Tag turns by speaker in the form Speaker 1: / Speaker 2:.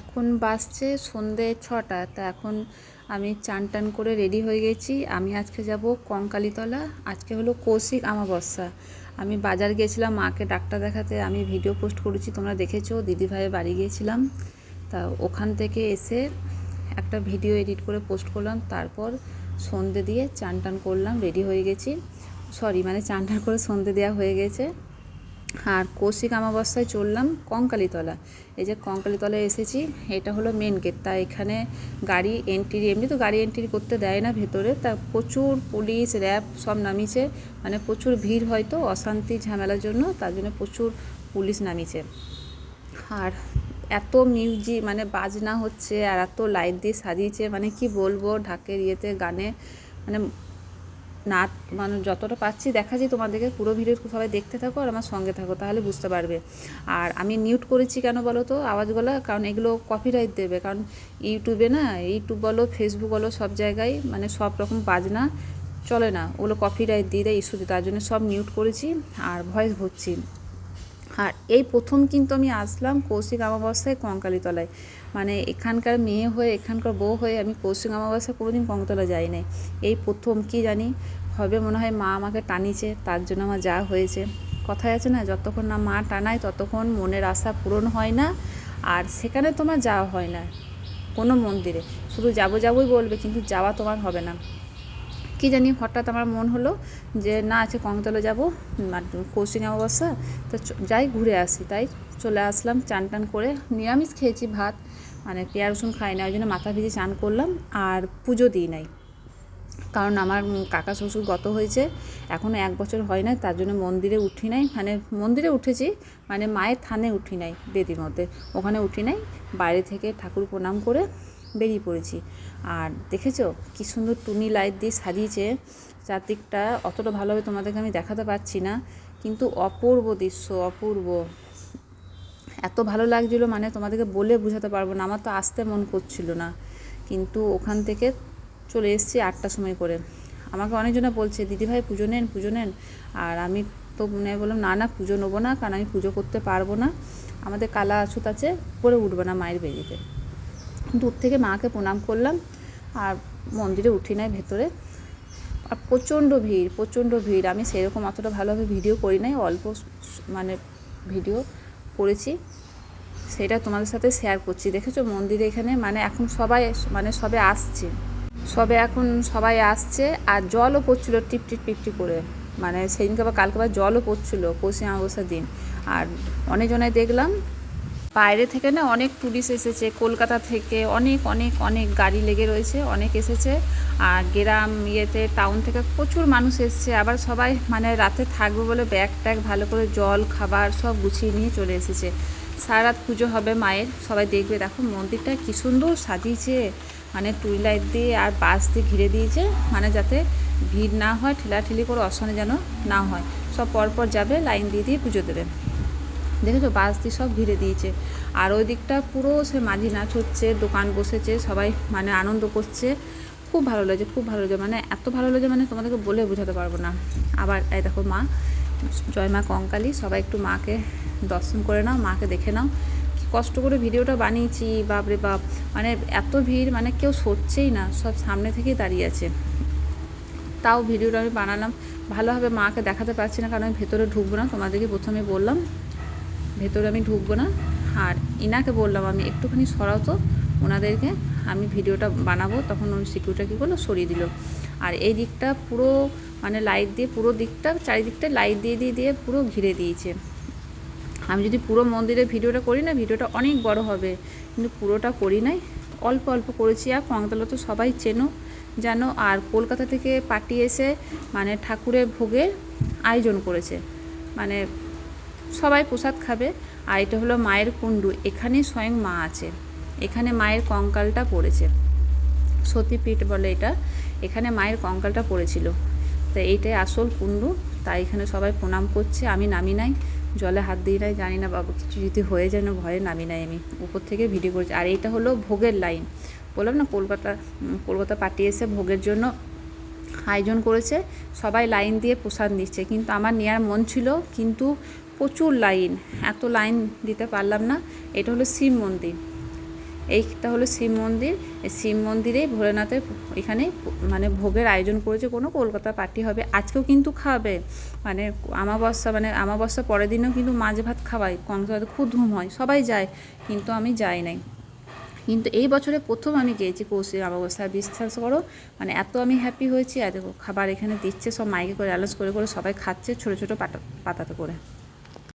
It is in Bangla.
Speaker 1: এখন বাসছে সন্ধে ছটা, তা এখন আমি চান টান করে রেডি হয়ে গেছি। আমি আজকে যাব কঙ্কালীতলা, আজকে হলো কৌশিক আমাবস্যা। আমি বাজার গিয়েছিলাম মাকে ডাক্তার দেখাতে আমি ভিডিও পোস্ট করেছি, তোমরা দেখেছ দিদিভাইয়ের বাড়ি গিয়েছিলাম তা ওখান থেকে এসে একটা ভিডিও এডিট করে পোস্ট করলাম, তারপর সন্ধে দিয়ে চান টান করলাম, রেডি হয়ে গেছি। সরি মানে চান টান করে সন্ধে দেওয়া হয়ে গেছে। আর কৌশিক অমাবস্যায় চললাম কঙ্কালীতলা। এই যে কঙ্কালীতলায় এসেছি, এটা হলো মেন গেট তা এখানে গাড়ি এন্ট্রি এমনি তো গাড়ি এন্ট্রি করতে দেয় না ভেতরে। তা প্রচুর পুলিশ, র্যাব সব নামিয়েছে। মানে প্রচুর ভিড় হয়তো, অশান্তি, ঝামেলার জন্য, তার জন্য প্রচুর পুলিশ নামিয়েছে। আর এত মিউজিক মানে বাজনা হচ্ছে আর এত লাইট দিয়ে সাজিয়েছে মানে কি বলব, ঢাকের ইয়েতে, গানে। মানে নাচ মানে যতটা পাচ্ছি দেখাচ্ছি তোমাদেরকে, পুরো ভিডিও সবাই দেখতে থাকো আর আমার সঙ্গে থাকো, তাহলে বুঝতে পারবে। আর আমি নিউট করেছি কেন বলো তো? আওয়াজগুলো কারণ এগুলো কপিরাইট দেবে, কারণ ইউটিউবে না ইউটিউব বলো ফেসবুক বলো, সব জায়গায় মানে সব রকম বাজনা চলে না। ওগুলো কপিরাইট দিয়ে দেয় ইস্যু তার জন্য সব নিউট করেছি আর ভয়েস ভরছি আর এই প্রথম কিন্তু আমি আসলাম কৌশিক অমাবস্যায় কঙ্কালীতলায়। মানে এখানকার মেয়ে হয়ে, এখানকার বউ হয়ে আমি কৌশিক অমাবস্যায় কোনোদিন কঙ্কালীতলা যাই নাই। এই প্রথম কি জানি, হবে মনে হয় মা আমাকে টানিছে, তার জন্য আমার যা হয়েছে। কথায় আছে না, যতক্ষণ না মা টানায়, ততক্ষণ মনের আশা পূরণ হয় না, আর সেখানে তোমার যাওয়া হয় না। কোনো মন্দিরে। শুধু যাব যাবোই বলবে, কিন্তু যাওয়া তোমার হবে না। কি জানি হঠাৎ আমার মন হলো যে, না আছে কংতলা যাব কৌশিক অবস্থা তো যাই ঘুরে আসি। তাই চলে আসলাম, চান টান করে নিরামিষ খেয়েছি ভাত মানে পেঁয়াজ, রসুন খাই না, ওই জন্য মাথা ভিজে চান করলাম, আর পুজো দিই নাই। কারণ আমার কাকা শ্বশুর গত হয়েছে এখনও এক বছর হয় না তার জন্য মন্দিরে উঠি নাই মানে মন্দিরে উঠেছি মানে মায়ের থানে উঠি নাই বেদির মধ্যে, ওখানে উঠি নাই, বাইরে থেকে ঠাকুর প্রণাম করে বেরিয়ে পড়েছি। আর দেখেছ কি সুন্দর টুনি লাইট দিয়ে সাজিয়েছে? চারদিকটা অতটা ভালোভাবে তোমাদেরকে আমি দেখাতে পারছি না, কিন্তু অপূর্ব দৃশ্য, অপূর্ব। এত ভালো লাগছিল মানে তোমাদেরকে বলে বোঝাতে পারব না, আমার তো আসতে মন করছিল না। কিন্তু ওখান থেকে চলে এসেছি আটটার সময় করে। আমাকে অনেকজনে বলছে, দিদিভাই, পুজো নেন পুজো নেন। আর আমি তো মানে বললাম, না না, পুজো নেব না, কারণ আমি পুজো করতে পারব না। আমাদের কালা আছুত আছে, পরে উঠবো না মায়ের বেরিতে দূর থেকে মাকে প্রণাম করলাম আর মন্দিরে উঠি নাই ভেতরে। আর প্রচণ্ড ভিড় প্রচণ্ড ভিড়। আমি সেরকম অতটা ভালোভাবে ভিডিও করি নাই, অল্প মানে ভিডিও করেছি। সেটা তোমাদের সাথে শেয়ার করছি। দেখেছ মন্দিরে এখানে মানে এখন সবাই মানে সবে আসছে। সবে এখন সবাই আসছে আর জলও পড়ছিল টিপ টিপ টিপ টিপ করে। মানে সেদিনকে আবার কালকে আবার জলও পড়ছিল পশ্চিম অমাবস্যার দিন। আর অনেকজনে দেখলাম বাইরে থেকে না অনেক টুরিস্ট এসেছে, কলকাতা থেকে অনেক অনেক অনেক গাড়ি লেগে রয়েছে, অনেক এসেছে। আর গ্রাম ইয়েতে টাউন থেকে প্রচুর মানুষ এসেছে। আবার সবাই মানে রাতে থাকবে বলে ব্যাগ ট্যাগ ভালো করে জল, খাবার সব গুছিয়ে নিয়ে চলে এসেছে। সারা রাত পুজো হবে মায়ের, সবাই দেখবে। দেখো মন্দিরটা কী সুন্দর সাজিয়েছে। মানে টুইলাইট দিয়ে আর বাস দিয়ে ঘিরে দিয়েছে। মানে যাতে ভিড় না হয়, ঠেলাঠেলি করে অসনে যেন না হয়। সব পরপর যাবে, লাইন দিয়ে দিয়ে পুজো দেবে। দেখেছ? বাস দিয়ে সব ঘিরে দিয়েছে। আর ওই দিকটা পুরো সে মাঝি নাচ হচ্ছে দোকান বসেছে, সবাই মানে আনন্দ করছে। খুব ভালো লাগছে, খুব ভালো লাগছে। মানে এত ভালো লাগছে মানে তোমাদেরকে বলে বোঝাতে পারব না। আবার এই দেখো মা, জয় মা কঙ্কালী, সবাই একটু মাকে দর্শন করে নাও, মাকে দেখে নাও। কষ্ট করে ভিডিওটা বানিয়েছি, বাপরে বাপ। মানে এত ভিড় মানে কেউ সরছেই না, সব সামনে থেকেই দাঁড়িয়ে আছে। তাও ভিডিওটা আমি বানালাম। ভালোভাবে মাকে দেখাতে পারছি না, কারণ আমি ভেতরে ঢুকবো না। তোমাদেরকে প্রথমে বললাম ভেতরে আমি ঢুকবো না। আর ইনাকে বললাম আমি একটুখানি সরাও তো, ওনাদেরকে আমি ভিডিওটা বানাবো, তখন ওই সিকিউরিটা কী করল সরিয়ে দিল। আর এই দিকটা পুরো মানে লাইট দিয়ে পুরো দিকটা, চারিদিকটা লাইট দিয়ে দিয়ে দিয়ে পুরো ঘিরে দিয়েছে। আমি যদি পুরো মন্দিরের ভিডিওটা করি না, ভিডিওটা অনেক বড় হবে। কিন্তু পুরোটা করি নাই। অল্প অল্প করেছি। আর কংতলা তো সবাই চেনো, জানো। আর কলকাতা থেকে পার্টি এসে মানে ঠাকুরের ভোগের আয়োজন করেছে। মানে সবাই প্রসাদ খাবে। আর এটা হলো মায়ের কুণ্ডু। এখানে স্বয়ং মা আছে। এখানে মায়ের কঙ্কালটা পড়েছে। সতীপীঠ বলে এটা। এখানে মায়ের কঙ্কালটা পড়েছিল। তো এইটাই আসল কুণ্ডু। তাই এখানে সবাই প্রণাম করছে। আমি নামি নাই। জলে হাত দিই নাই। জানি না বাবু কিছু যদি হয়ে যায় না ভয়ে নামি নাই আমি। উপর থেকে ভিডিও করছি। আর এইটা হলো ভোগের লাইন। বললাম না, কলকাতা কলকাতা পার্টি এসে ভোগের জন্য আয়োজন করেছে। সবাই লাইন দিয়ে প্রসাদ নিচ্ছে। কিন্তু আমার নেওয়ার মন ছিল। কিন্তু প্রচুর লাইন, এত লাইন দিতে পারলাম না। এটা হলো শিব মন্দির। এইটা হলো শিব মন্দির। শিব মন্দিরেই ভোলেনাথের এখানে মানে ভোগের আয়োজন করেছে কোনো কলকাতা পার্টি হবে। আজকেও কিন্তু খাবে। মানে আমাবস্যা মানে আমাবস্যা পরের দিনেও কিন্তু মাছ ভাত খাওয়ায়। কংসতে খুব ধুম হয় সবাই যায়, কিন্তু আমি যাই নাই। কিন্তু এই বছরে প্রথম আমি গিয়েছি কৌশিক অমাবস্যায় বিশ্বাস করো। মানে এত আমি হ্যাপি হয়েছি। আর খাবার এখানে দিচ্ছে, সব মাইকে করে অ্যালাউন্স করে করে সবাই খাচ্ছে ছোটো ছোটো পাতা, পাতাতে করে।